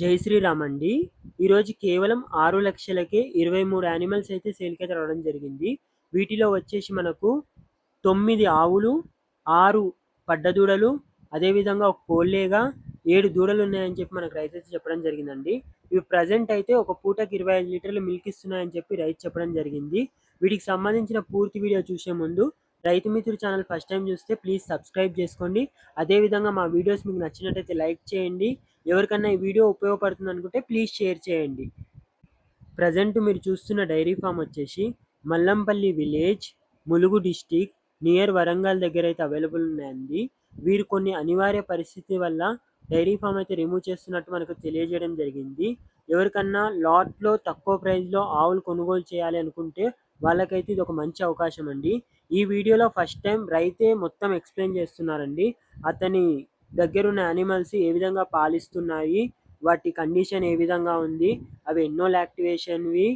జై శ్రీరామ్ అండి. ఈరోజు కేవలం ఆరు లక్షలకే ఇరవై మూడు యానిమల్స్ అయితే సేల్కి అయితే రావడం జరిగింది. వీటిలో వచ్చేసి మనకు తొమ్మిది ఆవులు ఆరు పడ్డదూడలు అదేవిధంగా ఒక కోళ్ళేగా ఏడు దూడలు ఉన్నాయని చెప్పి మనకు రైతు అయితే చెప్పడం జరిగిందండి. ఇవి ప్రజెంట్ అయితే ఒక పూటకి ఇరవై ఐదు లీటర్లు మిల్క్ ఇస్తున్నాయని చెప్పి రైతు చెప్పడం జరిగింది. వీటికి సంబంధించిన పూర్తి వీడియో చూసే ముందు Raithu Mitrudu channel first time చూస్తే ప్లీజ్ సబ్స్క్రైబ్ చేసుకోండి. అదేవిధంగా మా వీడియోస్ మీకు నచ్చినట్టయితే లైక్ చేయండి. ఎవరికన్నా ఈ వీడియో ఉపయోగపడుతుంది అనుకుంటే ప్లీజ్ షేర్ చేయండి. ప్రజెంట్ మీరు చూస్తున్న డైరీ ఫామ్ వచ్చేసి Mallampalli village Mulugu district near Warangal దగ్గర అయితే అవైలబుల్ ఉన్నాయండి. వీరు కొన్ని అనివార్య పరిస్థితి వల్ల డైరీ ఫామ్ అయితే రిమూవ్ చేస్తున్నట్టు మనకు తెలియజేయడం జరిగింది. ఎవరికన్నా లాట్లో తక్కువ ప్రైస్లో ఆవులు కొనుగోలు చేయాలి అనుకుంటే వాళ్ళకైతే ఇది ఒక మంచి అవకాశం అండి. ఈ వీడియోలో ఫస్ట్ టైం రైతే మొత్తం ఎక్స్ప్లెయిన్ చేస్తున్నారండి. అతని దగ్గరున్న యానిమల్స్ ఏ విధంగా పాలిస్తున్నాయి వాటి కండిషన్ ఏ విధంగా ఉంది అవి ఎన్నో లాక్టివేషన్వి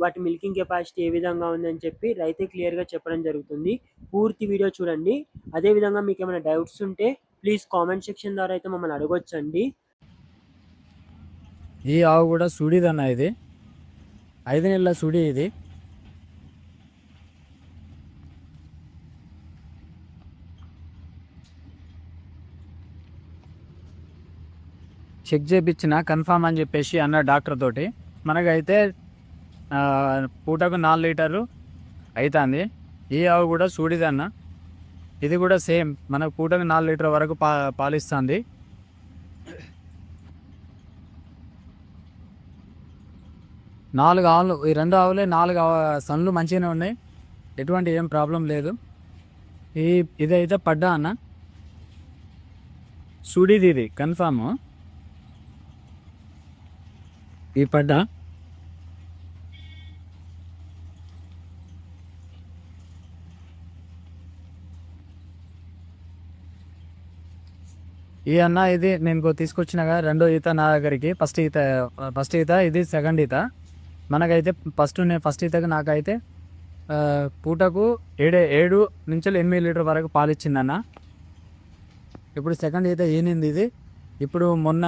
వాటి మిల్కింగ్ కెపాసిటీ ఏ విధంగా ఉందని చెప్పి రైతే క్లియర్గా చెప్పడం జరుగుతుంది. పూర్తి వీడియో చూడండి. అదేవిధంగా మీకు ఏమైనా డౌట్స్ ఉంటే ప్లీజ్ కామెంట్ సెక్షన్ ద్వారా అయితే మమ్మల్ని అడగొచ్చండి. ఈ ఆవు కూడా సుడిదన్న ఇది. ఐదు నెలల సుడి ఇది. చెక్ చేయించిన కన్ఫామ్ అని చెప్పేసి అన్న డాక్టర్ తోటి. మనకైతే పూటకు నాలుగు లీటర్లు అవుతుంది ఈ ఆవు కూడా సూడిదన్న ఇది కూడా సేమ్. మనకు పూటకు నాలుగు లీటర్ వరకు పా పాలిస్తుంది. నాలుగు ఆవులు ఈ రెండు ఆవులే నాలుగు ఆవు- సన్లు మంచిగానే ఉన్నాయి. ఎటువంటి ఏం ప్రాబ్లం లేదు. ఈ ఇదైతే పడ్డా అన్న. సుడిది ఇది కన్ఫామ్. ఈ పడ్డా ఈ అన్న ఇది నేను తీసుకొచ్చినగా రెండో ఈత నా దగ్గరికి. ఫస్ట్ ఈత ఫస్ట్ ఈత ఇది సెకండ్ ఈత. మనకైతే ఫస్ట్ నేను ఫస్ట్ ఈతకు నాకైతే పూటకు ఏడే ఏడు నుంచి ఎనిమిది లీటర్ వరకు పాలు ఇచ్చిందన్న. ఇప్పుడు సెకండ్ ఈత ఈనింది ఇది. ఇప్పుడు మొన్న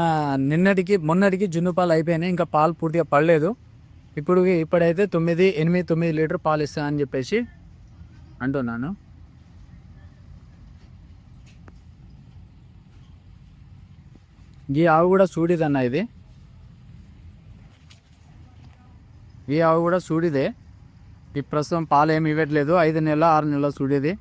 నిన్నటికి మొన్నటికి జున్ను పాలు అయిపోయినాయి ఇంకా పాలు పూర్తిగా పడలేదు. ఇప్పుడు ఇప్పుడైతే తొమ్మిది ఎనిమిది తొమ్మిది లీటర్ పాలు ఇస్తా అని చెప్పేసి అంటున్నాను. ఈ ఆవు కూడా సూడిదన్న ఇది. ఈ ఆవు కూడా సూడిదే. ఈ ప్రస్తుతం పాలు ఏమి ఇవ్వట్లేదు. ఐదు నెలల ఆరు నెలల సూడిది.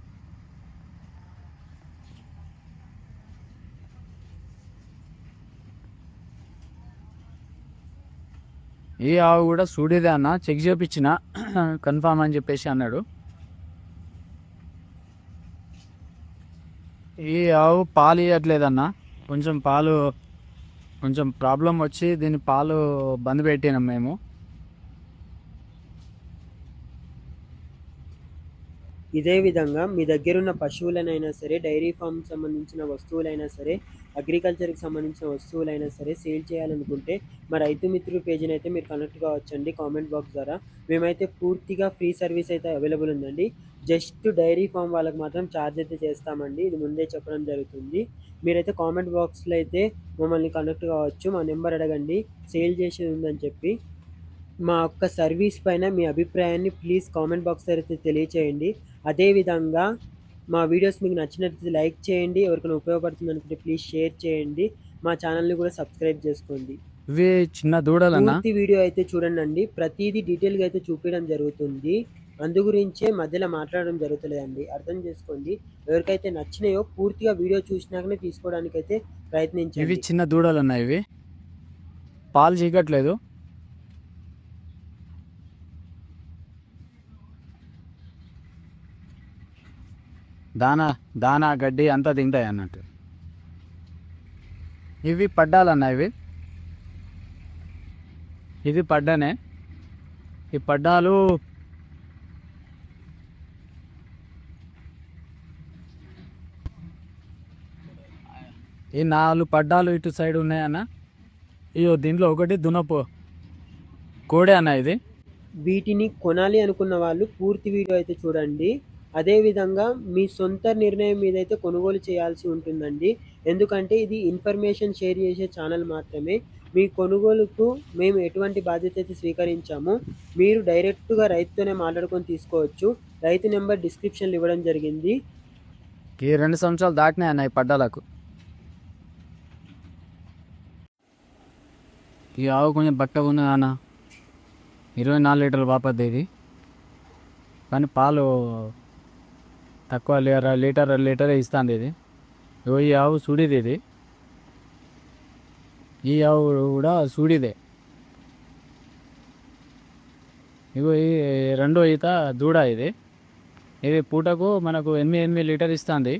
ఈ ఆవు కూడా చూడేదే అన్న. చెక్ చేపించిన. కన్ఫామ్ అని చెప్పేసి అన్నాడు. ఈ ఆవు పాలు ఇవ్వట్లేదన్న కొంచెం పాలు కొంచెం ప్రాబ్లం వచ్చి దీని పాలు బంద్ పెట్టినాం మేము. ఇదే విధంగా మీ దగ్గరున్న పశువులనైనా సరే డైరీ ఫామ్ సంబంధించిన వస్తువులైనా సరే అగ్రికల్చర్కి సంబంధించిన వస్తువులైనా సరే సేల్ చేయాలనుకుంటే మా రైతు మిత్రుల పేజీని అయితే మీరు కనెక్ట్ కావచ్చండి కామెంట్ బాక్స్ ద్వారా. మేమైతే పూర్తిగా ఫ్రీ సర్వీస్ అయితే అవైలబుల్ ఉందండి. జస్ట్ డైరీ ఫామ్ వాళ్ళకి మాత్రం ఛార్జ్ అయితే చేస్తామండి. ఇది ముందే చెప్పడం జరుగుతుంది. మీరైతే కామెంట్ బాక్స్లో అయితే మమ్మల్ని కనెక్ట్ కావచ్చు. మా నెంబర్ అడగండి. సేల్ చేసి ఉందని చెప్పి మా యొక్క సర్వీస్ పైన మీ అభిప్రాయాన్ని ప్లీజ్ కామెంట్ బాక్స్ అయితే తెలియచేయండి. అదేవిధంగా మా వీడియోస్ మీకు నచ్చినట్లయితే లైక్ చేయండి ఎవరికైనా ఉపయోగపడుతుంది అనుకుంటే ప్లీజ్ షేర్ చేయండి మా ఛానల్ని కూడా సబ్స్క్రైబ్ చేసుకోండి. ఇవి చిన్న దూడలన్న పూర్తి వీడియో అయితే చూడండి ప్రతిదీ డీటెయిల్గా అయితే చూపించడం జరుగుతుంది. అందు గురించే మధ్యలో మాట్లాడడం జరుగుతలేదండి. అర్థం చేసుకోండి. ఎవరికైతే నచ్చినాయో పూర్తిగా వీడియో చూసినాకనే తీసుకోవడానికి అయితే ఇవి చిన్న దూడలు ఉన్నాయి ఇవి? పాలు చీకట్లేదు? దానా దానా గడ్డి అంతా తింటాయి అన్నట్టు. ఇవి పడ్డాలన్న ఇవి? ఇది పడ్డానే. ఈ పడ్డాలు ఈ నాలుగు పడ్డాలు ఇటు సైడ్ ఉన్నాయన్న ఇయో దీంట్లో ఒకటి దునపు. కోడే అన్న ఇది. వీటిని కొనాలి అనుకున్న వాళ్ళు పూర్తి వీడియో అయితే చూడండి. అదేవిధంగా మీ సొంత నిర్ణయం మీద అయితే కొనుగోలు చేయాల్సి ఉంటుందండి. ఎందుకంటే ఇది ఇన్ఫర్మేషన్ షేర్ చేసే ఛానల్ మాత్రమే. మీ కొనుగోలుకు మేము ఎటువంటి బాధ్యత అయితే స్వీకరించాము మీరు డైరెక్ట్గా రైతుతోనే మాట్లాడుకొని తీసుకోవచ్చు. రైతు నెంబర్ డిస్క్రిప్షన్లు ఇవ్వడం జరిగింది. ఈ రెండు సంవత్సరాలు దాటినాయి అన్న ఈ పడ్డాలకు. ఈ ఆవు కొంచెం బక్కగా ఉన్నది అన్న. ఇరవై నాలుగు లీటర్లు వాపద్దేది ఇది. కానీ పాలు తక్కువ లీటర్ లీటర్ లీటర్ ఇస్తుంది ఇది. ఇగో ఈ ఆవు సూడిది ఇది. ఈ ఆవు కూడా సూడిదే. ఇగో ఈ రెండో ఈత దూడ ఇది. ఇది పూటకు మనకు ఎనిమిది ఎనిమిది లీటర్ ఇస్తుంది.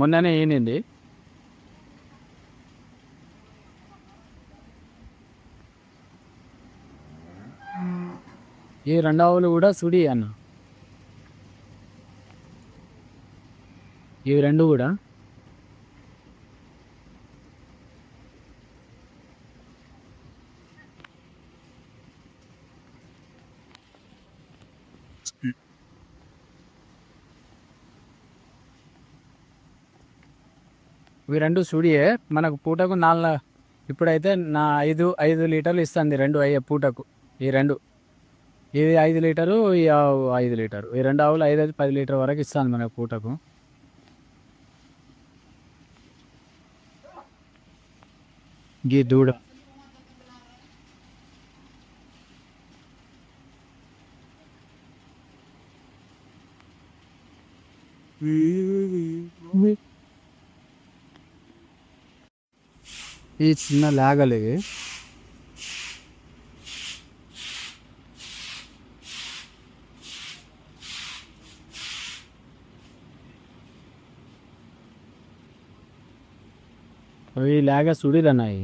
మొన్ననే ఈనింది. ఈ రెండు ఆవులు కూడా సుడి అన్న. ఇవి రెండు కూడా. ఇవి రెండు సుడియే. మనకు పూటకు నాలుగు ఇప్పుడైతే నా ఐదు ఐదు లీటర్లు ఇస్తుంది రెండు అయ్యే పూటకు. ఈ రెండు. ఇది ఐదు లీటరు ఈ ఆవు ఐదు లీటరు. ఈ రెండు ఆవులు ఐదు ఐదు పది లీటర్ వరకు ఇస్తుంది మనకు పూటకు. గీ దూడ ఈ చిన్న లాగలు ఇవి అవి లాగా సుడిలన్నాయి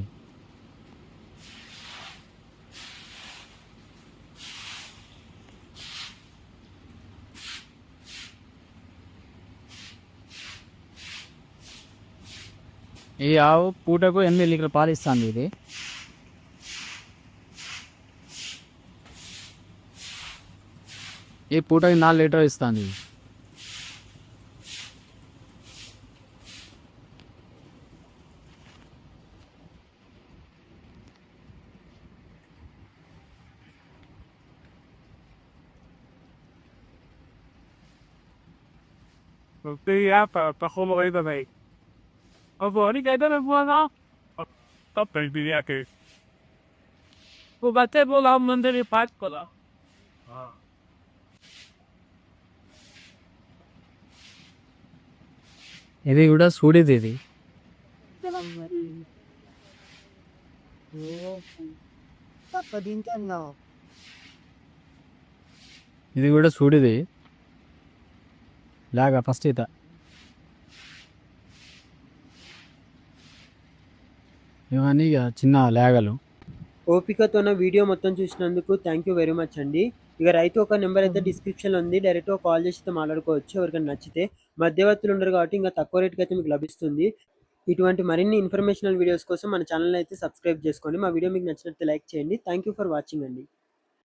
ఈ ఆవు పూటకు ఎనిమిది లీటర్ పాలిస్తుంది ఇది. ఈ పూటకి నాలుగు లీటర్ ఇస్తుంది. Magtiya pa, pa kumakain ba may? Opo, ni kaya na po na. Top na hindi niya kay. Bubate po lang mo na pat ko lang. ఇది కూడా సూడిది ఇది ఇది కూడా సూడిది లాగా ఫస్ట్ ఈత. ఇవన్నీ చిన్న లేగలు. ఓపికతోన వీడియో మొత్తం చూసినందుకు థ్యాంక్ యూ వెరీ మచ్ అండి. ఇక రైతు ఒక నెంబర్ అయితే డిస్క్రిప్షన్లో ఉంది. డైరెక్ట్గా కాల్ చేసి మాట్లాడుకోవచ్చు ఎవరికైనా నచ్చితే. మధ్యవర్తులు ఉండరు కాబట్టి ఇంకా తక్కువ రేట్కి అయితే మీకు లభిస్తుంది. ఇటువంటి మరిన్ని ఇన్ఫర్మేషనల్ వీడియోస్ కోసం మన ఛానల్ అయితే సబ్స్క్రైబ్ చేసుకోండి. మా వీడియో మీకు నచ్చినట్టు లైక్ చేయండి. థ్యాంక్ యూ ఫర్ వాచింగ్ అండి.